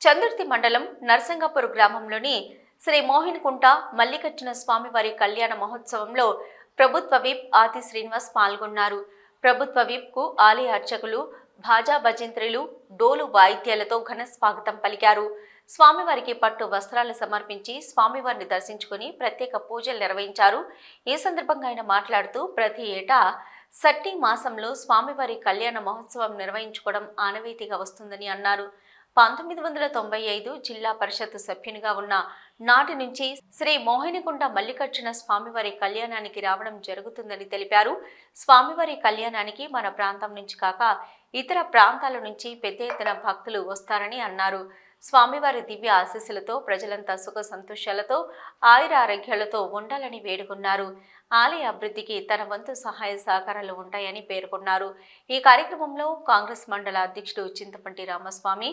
చందుర్తి మండలం నర్సింగపూర్ గ్రామంలోని శ్రీ మోహిన్కుంట మల్లికార్జున స్వామివారి కళ్యాణ మహోత్సవంలో ప్రభుత్వ విప్ ఆది శ్రీనివాస్ పాల్గొన్నారు. ప్రభుత్వ విప్కు ఆలయ అర్చకులు భాజా భజంత్రులు డోలు వాయిద్యాలతో ఘన స్వాగతం పలికారు. స్వామివారికి పట్టు వస్త్రాలు సమర్పించి స్వామివారిని దర్శించుకుని ప్రత్యేక పూజలు నిర్వహించారు. ఈ సందర్భంగా ఆయన మాట్లాడుతూ ప్రతి ఏటా సట్టి మాసంలో స్వామివారి కళ్యాణ మహోత్సవం నిర్వహించుకోవడం ఆనవాయితీగా వస్తుందని అన్నారు. పంతొమ్మిది వందల తొంభై ఐదు జిల్లా పరిషత్ సభ్యునిగా ఉన్న నాటి నుంచి శ్రీ మోహినికుంట మల్లికార్జున స్వామివారి కళ్యాణానికి రావడం జరుగుతుందని తెలిపారు. స్వామివారి కళ్యాణానికి మన ప్రాంతం నుంచి కాక ఇతర ప్రాంతాల నుంచి పెద్ద ఎత్తున భక్తులు వస్తారని అన్నారు. స్వామివారి దివ్య ఆశీస్సులతో ప్రజలంతా సుఖ సంతోషాలతో ఆయుర ఆరోగ్యాలతో ఉండాలని వేడుకున్నారు. ఆలయ అభివృద్ధికి తన వంతు సహాయ సహకారాలు ఉంటాయని పేర్కొన్నారు. ఈ కార్యక్రమంలో కాంగ్రెస్ మండల అధ్యక్షుడు చింతపంటి రామస్వామి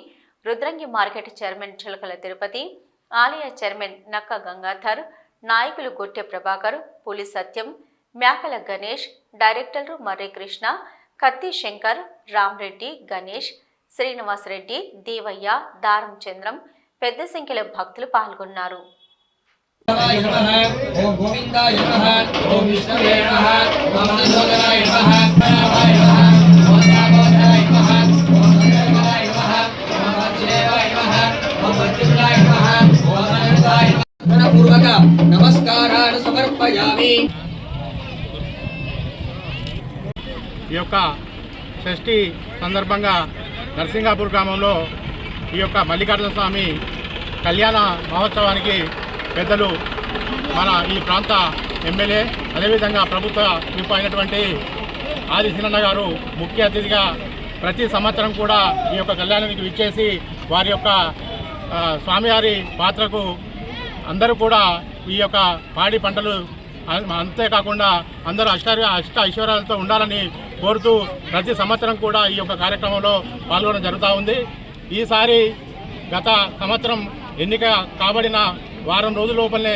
రుద్రంగి మార్కెట్ చైర్మన్ చిలకల తిరుపతి ఆలయ చైర్మన్ నక్క గంగాధర్ నాయకులు గొట్టె ప్రభాకర్ పులి సత్యం మేకల గణేష్ డైరెక్టర్లు మర్రి కృష్ణ కత్తి శంకర్ రామ్రెడ్డి గణేష్ శ్రీనివాసరెడ్డి దేవయ్య దారం చంద్రం పెద్ద సంఖ్యలో భక్తులు పాల్గొన్నారు. ఓం పూర్వక నమస్కారాలు సమర్పయామి. ఈ యొక్క షష్ఠి సందర్భంగా నరసింగాపూర్ గ్రామంలో ఈ యొక్క మల్లికార్జున స్వామి కళ్యాణ మహోత్సవానికి పెద్దలు మన ఈ ప్రాంత ఎమ్మెల్యే అదేవిధంగా ప్రభుత్వ విప్ అయినటువంటి ఆది సినన్న గారు ముఖ్య అతిథిగా ప్రతి సంవత్సరం కూడా ఈ యొక్క కళ్యాణానికి విచ్చేసి వారి యొక్క స్వామివారి పాత్రకు అందరూ కూడా ఈ యొక్క పాడి పంటలు అంతేకాకుండా అందరూ అష్ట అష్ట ఐశ్వర్యాలతో ఉండాలని కోరుతూ ప్రతి సంవత్సరం కూడా ఈ యొక్క కార్యక్రమంలో పాల్గొనడం జరుగుతూ ఉంది. ఈసారి గత సంవత్సరం ఎన్నిక కాబడిన వారం రోజుల లోపలనే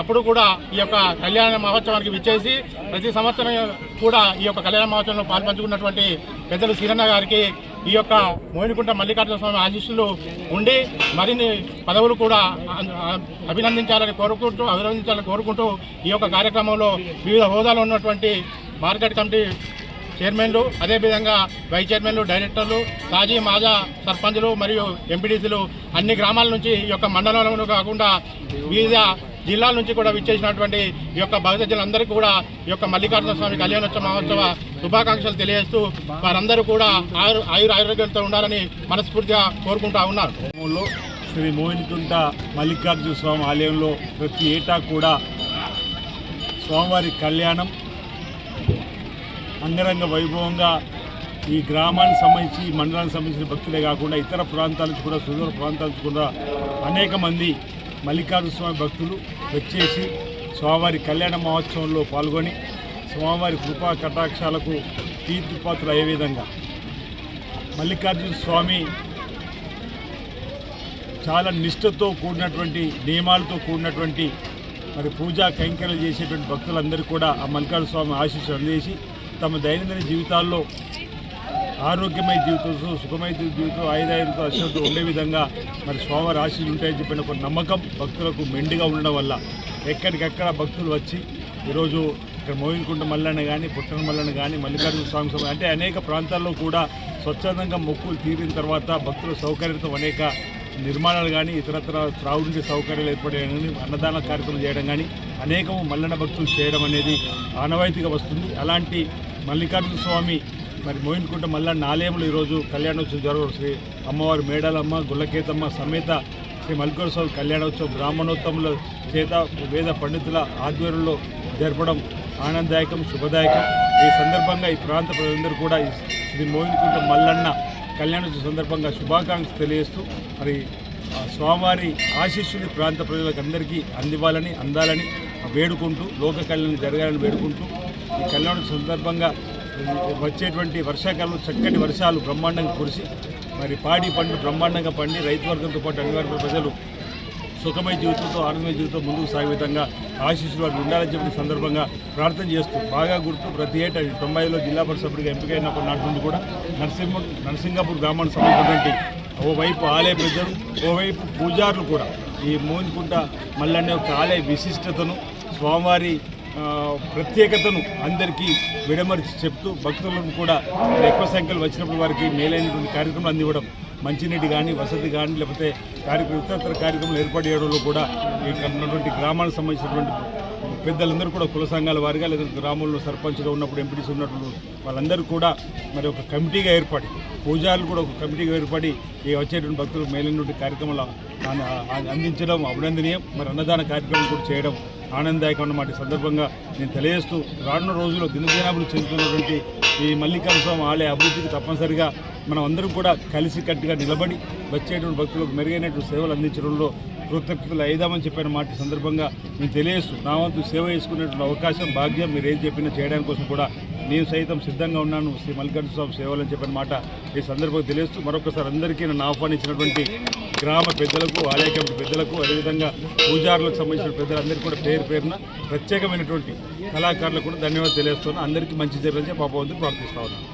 అప్పుడు కూడా ఈ యొక్క కళ్యాణ మహోత్సవానికి విచ్చేసి ప్రతి సంవత్సరం కూడా ఈ యొక్క కళ్యాణ మహోత్సవంలో పాల్పంచుకున్నటువంటి పెద్దలు శ్రీరన్న గారికి ఈ యొక్క మోయినకుంట మల్లికార్జున స్వామి ఆశీస్సులు ఉండి మరిన్ని పదవులు కూడా అభినందించాలని కోరుకుంటూ అభినందించాలని కోరుకుంటూ ఈ యొక్క కార్యక్రమంలో వివిధ హోదాలో ఉన్నటువంటి మార్కెట్ కమిటీ చైర్మన్లు అదేవిధంగా వైస్ చైర్మన్లు డైరెక్టర్లు తాజీ మాజా సర్పంచ్లు మరియు ఎంపీడీసీలు అన్ని గ్రామాల నుంచి ఈ యొక్క మండలంలో కాకుండా వివిధ జిల్లాల నుంచి కూడా విచ్చేసినటువంటి ఈ యొక్క భవిష్యత్ కూడా ఈ యొక్క మల్లికార్జున స్వామి కళ్యాణోత్సవ మహోత్సవ శుభాకాంక్షలు తెలియజేస్తూ వారందరూ కూడా ఆయుర్ ఆయుర ఆరోగ్యాలతో ఉండాలని మనస్ఫూర్తిగా కోరుకుంటా ఉన్నారు. శ్రీ మోహినికుంట మల్లికార్జున స్వామి ఆలయంలో ప్రతి ఏటా కూడా స్వామివారి కళ్యాణం అంగరంగ వైభవంగా ఈ గ్రామానికి సంబంధించి మండలానికి సంబంధించిన భక్తులే కాకుండా ఇతర ప్రాంతాల నుంచి కూడా సుదూర ప్రాంతాల నుంచి కూడా అనేక మంది మల్లికార్జున స్వామి భక్తులు వచ్చేసి స్వామివారి కళ్యాణ మహోత్సవంలో పాల్గొని స్వామివారి కృపా కటాక్షాలకు తీర్థపాత్రలు అయ్యే విధంగా. మల్లికార్జున స్వామి చాలా నిష్ఠతో కూడినటువంటి నియమాలతో కూడినటువంటి మరి పూజా కైంకర్యలు చేసేటువంటి భక్తులందరూ కూడా ఆ మల్లికార్జున స్వామి ఆశీస్సులు అందజేసి తమ దైనందిన జీవితాల్లో ఆరోగ్యమయ జీవితంతో సుఖమయ జీవితం ఆయుధాయులతో అశ్వతో ఉండే విధంగా మరి స్వామివారి ఆశీస్సులు ఉంటాయని చెప్పిన ఒక నమ్మకం భక్తులకు మెండుగా ఉండడం వల్ల ఎక్కడికెక్కడ భక్తులు వచ్చి ఈరోజు ఇక్కడ మోయినకుంట మల్లన్న కానీ పుట్టన మల్లన్న కానీ మల్లికార్జున స్వామి స్వామి అంటే అనేక ప్రాంతాల్లో కూడా స్వచ్ఛందంగా మొక్కులు తీరిన తర్వాత భక్తుల సౌకర్యంతో అనేక నిర్మాణాలు కానీ ఇతరత్ర త్రాగునీటి సౌకర్యాలు ఏర్పడేయడం అన్నదాన కార్యక్రమం చేయడం కానీ అనేకము మల్లన్న భక్తులు చేయడం అనేది ఆనవాయితీగా వస్తుంది. అలాంటి మల్లికార్జున స్వామి మరి మోయిన్కుంట మల్లన్న ఆలయంలో ఈరోజు కళ్యాణోత్సవం జరగడం శ్రీ అమ్మవారి మేడాలమ్మ గుల్లకేతమ్మ సమేత శ్రీ మల్లికార్జున స్వామి కళ్యాణోత్సవం బ్రాహ్మణోత్తముల చేత వేద పండితుల ఆధ్వర్యంలో జరపడం ఆనందదాయకం శుభదాయకం. ఈ సందర్భంగా ఈ ప్రాంత ప్రజలందరూ కూడా ఈ శ్రీ మల్లన్న కళ్యాణోత్సవ సందర్భంగా శుభాకాంక్షలు తెలియజేస్తూ మరి స్వామివారి ఆశీస్సులు ప్రాంత ప్రజలకు అందరికీ అందివ్వాలని అందాలని వేడుకుంటూ లోక కళ్యాణం జరగాలని వేడుకుంటూ ఈ కళ్యాణోత్సవ సందర్భంగా వచ్చేటువంటి వర్షాకాలంలో చక్కటి వర్షాలు బ్రహ్మాండంగా కురిసి మరి పాడి పండు బ్రహ్మాండంగా పండి రైతు వర్గంతో పాటు అన్ని ప్రజలు సుఖమయ జీవితంతో ఆనందమయ జీవితం ముందుకు సాగే విధంగా ఆశీస్సులు వారికి ఉండాలని చెప్పిన సందర్భంగా ప్రార్థన చేస్తూ బాగా గుర్తు ప్రతి ఏటా తొంభైలో జిల్లా పరిషత్ ఎంపికైనప్పటి నాటి నుండి కూడా నరసింహ నరసింగాపూర్ గ్రామానికి సంబంధించినటువంటి ఓవైపు ఆలయ ప్రజలు ఓవైపు పూజారులు కూడా ఈ మోహిన్కుంట మల్లన్న యొక్క ఆలయ విశిష్టతను స్వామివారి ప్రత్యేకతను అందరికీ విడమరిచి చెప్తూ భక్తులను కూడా ఎక్కువ సంఖ్యలో వచ్చినప్పుడు వారికి మేలైనటువంటి కార్యక్రమాలు అందివ్వడం మంచినీటి కానీ వసతి కానీ లేకపోతే కార్యక్రమ ఇతర కార్యక్రమాలు ఏర్పాటు చేయడంలో కూడా ఇక్కడ ఉన్నటువంటి గ్రామాలకు సంబంధించినటువంటి పెద్దలందరూ కూడా కుల సంఘాల వారిగా లేదా గ్రామంలో సర్పంచ్గా ఉన్నప్పుడు ఎంపీటీసీ ఉన్నప్పుడు వాళ్ళందరూ కూడా మరి ఒక కమిటీగా ఏర్పడి పూజారులు కూడా ఒక కమిటీగా ఏర్పడి ఈ వచ్చేటువంటి భక్తులకు మేలైనటువంటి కార్యక్రమాలు అందించడం అభినందనీయం. మరి అన్నదాన కార్యక్రమం కూడా చేయడం ఆనందదాయకం అన్నమాట. సందర్భంగా నేను తెలియజేస్తూ రానున్న రోజుల్లో దినదినాభివృద్ధి చెందుతున్నటువంటి ఈ మల్లికార్జున స్వామి ఆలయ అభివృద్ధికి తప్పనిసరిగా మనం అందరం కూడా కలిసి కట్టుగా నిలబడి వచ్చేటువంటి భక్తులకు మెరుగైనటువంటి సేవలు అందించడంలో కృతజ్ఞతలు అయిదామని చెప్పిన మాట సందర్భంగా నేను తెలియజేస్తూ నా వంతు సేవ చేసుకునేటువంటి అవకాశం భాగ్యం మీరు ఏం చెప్పినా చేయడానికి కోసం కూడా నేను సైతం సిద్ధంగా ఉన్నాను. శ్రీ మల్లికార్జున స్వామి సేవలు అని చెప్పిన మాట ఈ సందర్భంగా తెలియజేస్తూ మరొకసారి అందరికీ నన్ను ఆహ్వానించినటువంటి గ్రామ పెద్దలకు ఆలయ కమిటీ పెద్దలకు అదేవిధంగా పూజారులకు సంబంధించిన పెద్దలందరికీ కూడా పేరు పేరున ప్రత్యేకమైనటువంటి కళాకారులకు కూడా ధన్యవాదాలు తెలియజేస్తున్నాను. అందరికీ మంచి జరగాలని పాపవంతులు ప్రార్థిస్తా ఉన్నాను.